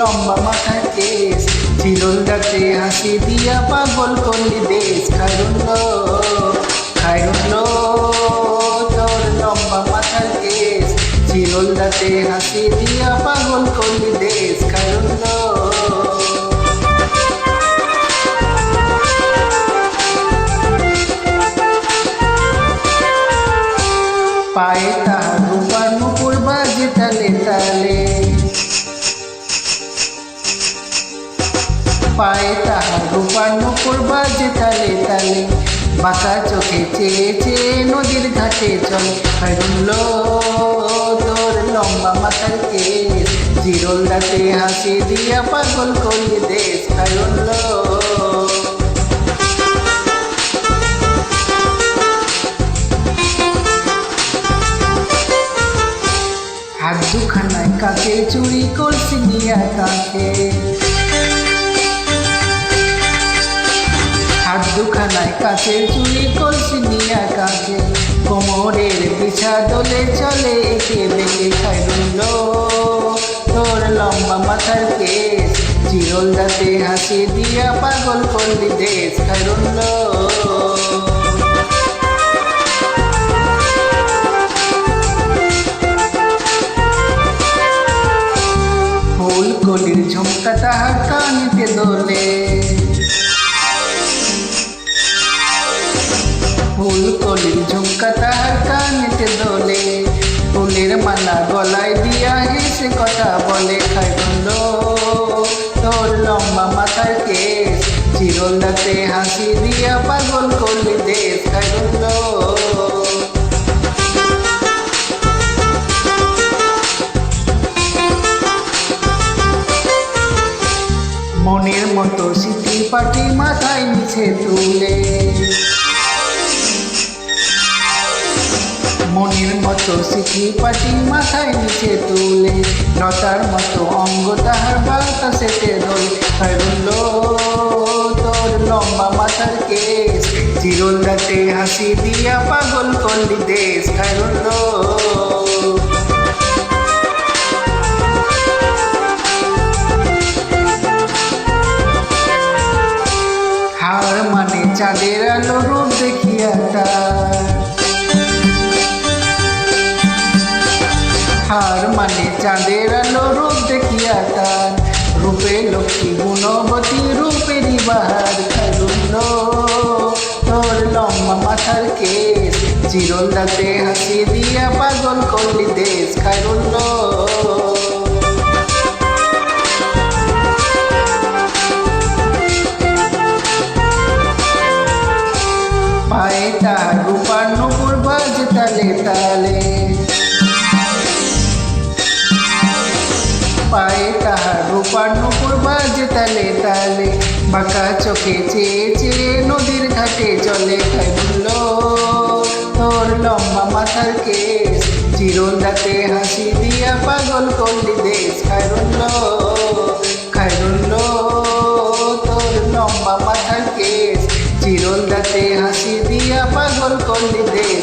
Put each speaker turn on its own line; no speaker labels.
লম্বা মাথার কেস চিরল হাসি দিয়া পাগল করলি দেশ খাইরুল খাইরুল তোর লম্বা মাথার কেস চিরল রাতে হাসি দিয়া পাগল করলি দেশ খাইরুল পায়ে তাহার রূপার মুকুর বাজে তালে তালে পায়ে তাহার রূপার মুকুর বাজে তালে তালে। বাঁকা চোখে চেয়ে চেয়ে নদীর ঘাটে চল। খাইরুল্ল তোর লম্বা মাথার কেস জিরোল রাতে হাসি দিয়া পাগল করলি দেশ। খাইরুল্ল হাত দুখানায় কাকে চুরি করছি নিয়া কাকে কাকে চুরি করছি নিয়া কাকে কোমরের পিছা দলে চলে, একে বেঁকে খাইল তোর লম্বা মাথার কেস চিরল দাঁতে হাসি দিয়া পাগল করলি দেশ খাইরুল্ল ফুল কলির ঝুমকা তাহার কানিতে দোলে। ফুল কলির ঝুমকা তাহার কানিতে দোলে। ফুলের মালা গলায় দিয়া হেসে কথা বলে খাই তোর লম্বা মাথার কেস চিরল দাঁতে হাসি দিয়া পাগল করলি দেশ খাই মনের মতো স্মৃতি পাটি মাথায় নিচে তুলে। মনের মতো স্মৃতি পাটি মাথায় নিচে তুলে, লতার মতো অঙ্গ তাহার বাতাসেতে দোল খাইরুল্ল তোর লম্বা মাথার কেস চিরল রাতে হাসি দিয়া পাগল করলি দেশ। হার মানে চাঁদের আলো রূপ দেখিয়া তার চাঁদের আলো রূপ দেখিয়া তার রূপে লক্ষ্মী গুণবতী রূপে বাহার খাইল। তোর লম্বা মাথার কেস চিরল দাঁতে হাসি দিয়া পাগল করলি দেশ খাইল। তালে তালে বাঁকা চোখে চেয়ে চেয়ে নদীর ঘাটে চলে খাইল তোর লম্বা মাথার কেস চিরল দাঁতে হাসি দিয়া পাগল করলি দেশ খাইরুল্ল খাইরুল্ল। তোর লম্বা মাথার কেস চিরল দাঁতে হাসি দিয়া পাগল করলি দেশ